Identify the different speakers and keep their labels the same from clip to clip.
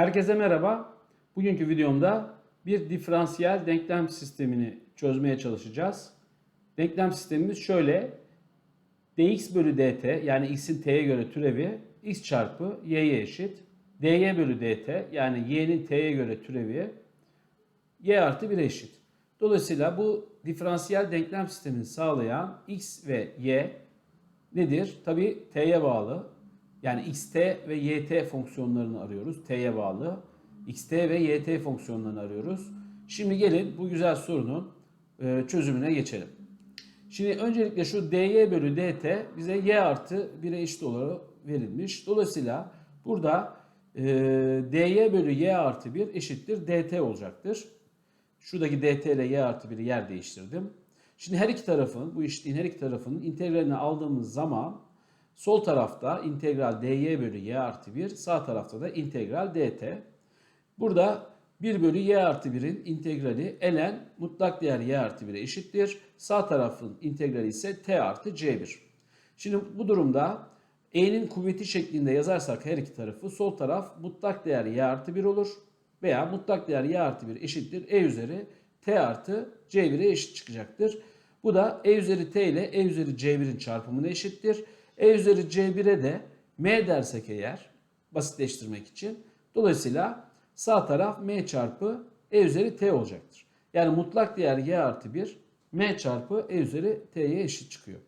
Speaker 1: Herkese merhaba. Bugünkü videomda bir diferansiyel denklem sistemini çözmeye çalışacağız. Denklem sistemimiz şöyle. dx bölü dt yani x'in t'ye göre türevi x çarpı y'ye eşit. dy bölü dt yani y'nin t'ye göre türevi y artı 1'e eşit. Dolayısıyla bu diferansiyel denklem sistemini sağlayan x ve y nedir? Tabi t'ye bağlı. Yani xt ve yt fonksiyonlarını arıyoruz. T'ye bağlı. xt ve yt fonksiyonlarını arıyoruz. Şimdi gelin bu güzel sorunun e, çözümüne geçelim. Şimdi öncelikle şu dy bölü dt bize y artı 1'e eşit olarak verilmiş. Dolayısıyla burada e, dy bölü y artı 1 eşittir dt olacaktır. Şuradaki dt ile y artı 1'i yer değiştirdim. Şimdi her iki tarafın, bu eşitliğin her iki tarafının integralini aldığımız zaman sol tarafta integral dy bölü y artı 1, sağ tarafta da integral dt. Burada 1 bölü y artı 1'in integrali ln mutlak değer y artı 1'e eşittir. Sağ tarafın integrali ise t artı c1. Şimdi bu durumda e'nin kuvveti şeklinde yazarsak her iki tarafı sol taraf mutlak değer y artı 1 olur. Veya mutlak değer y artı 1 eşittir e üzeri t artı c1'e eşit çıkacaktır. Bu da e üzeri t ile e üzeri c1'in çarpımına eşittir. E üzeri c1'e de m dersek eğer basitleştirmek için. Dolayısıyla sağ taraf m çarpı e üzeri t olacaktır. Yani mutlak değer y artı 1 m çarpı e üzeri t'ye eşit çıkıyor.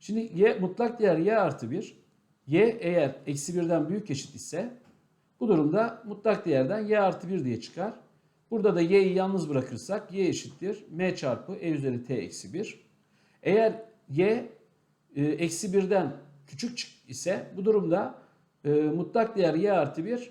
Speaker 1: Şimdi y mutlak değer y artı 1 y eğer eksi 1'den büyük eşit ise bu durumda mutlak değerden y artı 1 diye çıkar. Burada da y'yi yalnız bırakırsak y eşittir m çarpı e üzeri t eksi 1. Eğer y eksi 1'den küçük ise bu durumda e, mutlak değer y artı 1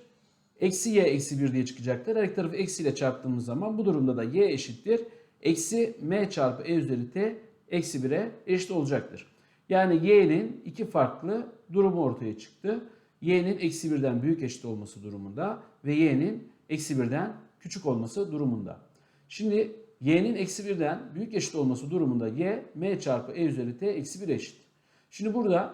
Speaker 1: eksi y eksi 1 diye çıkacaktır. Her iki tarafı eksiyle çarptığımız zaman bu durumda da y eşittir. Eksi m çarpı e üzeri t eksi 1'e eşit olacaktır. Yani y'nin iki farklı durumu ortaya çıktı. y'nin eksi 1'den büyük eşit olması durumunda ve y'nin eksi 1'den küçük olması durumunda. Şimdi y'nin eksi 1'den büyük eşit olması durumunda y m çarpı e üzeri t eksi 1 eşit. Şimdi burada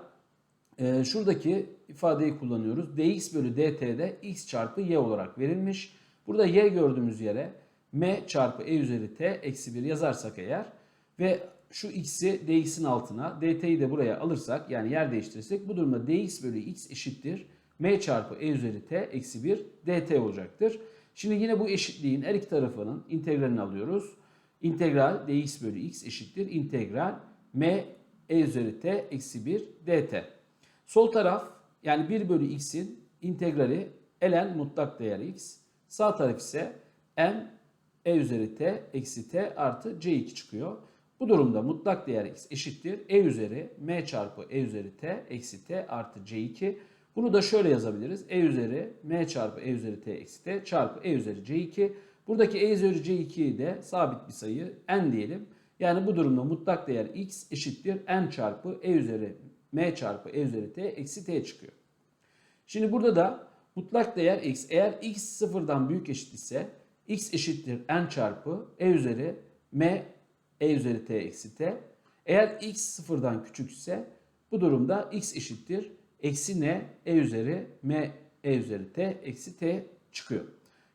Speaker 1: e, şuradaki ifadeyi kullanıyoruz. dx bölü dt'de x çarpı y olarak verilmiş. Burada y gördüğümüz yere m çarpı e üzeri t eksi 1 yazarsak eğer ve şu x'i dx'in altına dt'yi de buraya alırsak yani yer değiştirirsek bu durumda dx bölü x eşittir m çarpı e üzeri t eksi 1 dt olacaktır. Şimdi yine bu eşitliğin her iki tarafının integralini alıyoruz. İntegral dx bölü x eşittir integral m e üzeri t eksi 1 dt. Sol taraf yani 1 bölü x'in integrali ln mutlak değer x. Sağ taraf ise m e üzeri t eksi t artı c2 çıkıyor. Bu durumda mutlak değer x eşittir e üzeri m çarpı e üzeri t eksi t artı c2. Bunu da şöyle yazabiliriz. e üzeri m çarpı e üzeri t eksi t çarpı e üzeri c2. Buradaki e üzeri c2'yi de sabit bir sayı n diyelim. Yani bu durumda mutlak değer x eşittir n çarpı e üzeri m çarpı e üzeri t eksi t çıkıyor. Şimdi burada da mutlak değer x eğer x sıfırdan büyük eşit ise x eşittir n çarpı e üzeri m e üzeri t eksi t. Eğer x sıfırdan küçük ise bu durumda x eşittir eksi n e üzeri m e üzeri t eksi t çıkıyor.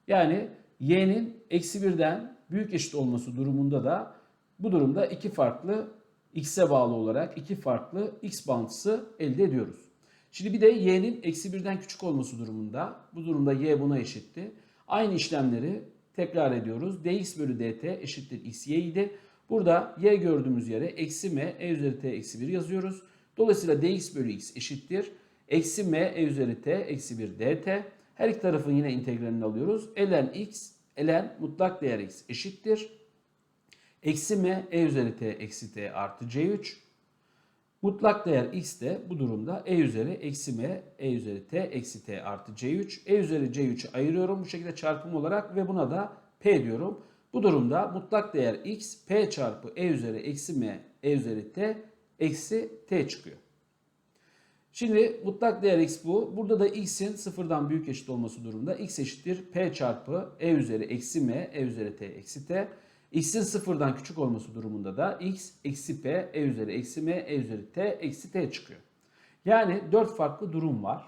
Speaker 1: Yani y'nin eksi birden büyük eşit olması durumunda da bu durumda iki farklı x'e bağlı olarak iki farklı x bağıntısı elde ediyoruz. Şimdi bir de y'nin eksi birden küçük olması durumunda bu durumda y buna eşitti. Aynı işlemleri tekrar ediyoruz. dx bölü dt eşittir x y idi. Burada y gördüğümüz yere eksi m e üzeri t eksi 1 yazıyoruz. Dolayısıyla dx bölü x eşittir. Eksi m e üzeri t eksi 1 dt. Her iki tarafın yine integralini alıyoruz. ln x, ln mutlak değer x eşittir. Eksi m e üzeri t eksi t artı c3. Mutlak değer x de bu durumda e üzeri eksi m e üzeri t eksi t artı c3. e üzeri c3'ü ayırıyorum bu şekilde çarpım olarak ve buna da p diyorum. Bu durumda mutlak değer x p çarpı e üzeri eksi m e üzeri t eksi t çıkıyor. Şimdi mutlak değer x bu. Burada da x'in sıfırdan büyük eşit olması durumunda x eşittir p çarpı e üzeri eksi m e üzeri t eksi t. x'in sıfırdan küçük olması durumunda da x eksi p e üzeri eksi m e üzeri t eksi t çıkıyor. Yani dört farklı durum var.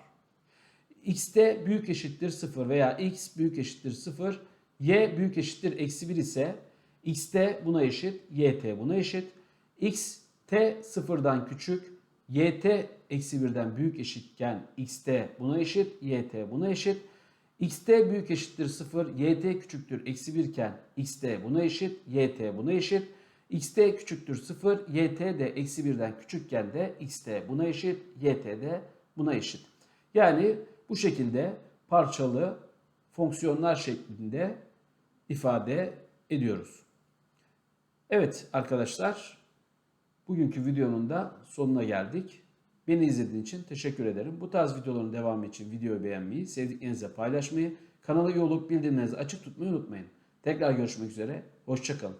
Speaker 1: x'te büyük eşittir 0 veya x büyük eşittir 0, y büyük eşittir eksi 1 ise x'te buna eşit, yt buna eşit. x t sıfırdan küçük, yt eksi 1'den büyük eşitken x'te buna eşit, yt buna eşit. X'te büyük eşittir 0, yt küçüktür eksi 1 iken x'te buna eşit, yt buna eşit. x'te küçüktür 0, yt de eksi 1'den küçükken de x'te buna eşit, yt de buna eşit. Yani bu şekilde parçalı fonksiyonlar şeklinde ifade ediyoruz. Evet arkadaşlar, bugünkü videonun da sonuna geldik. Beni izlediğiniz için teşekkür ederim. Bu tarz videoların devamı için videoyu beğenmeyi, sevdiklerinizle paylaşmayı, kanala üye olup bildirimlerinizi açık tutmayı unutmayın. Tekrar görüşmek üzere, hoşçakalın.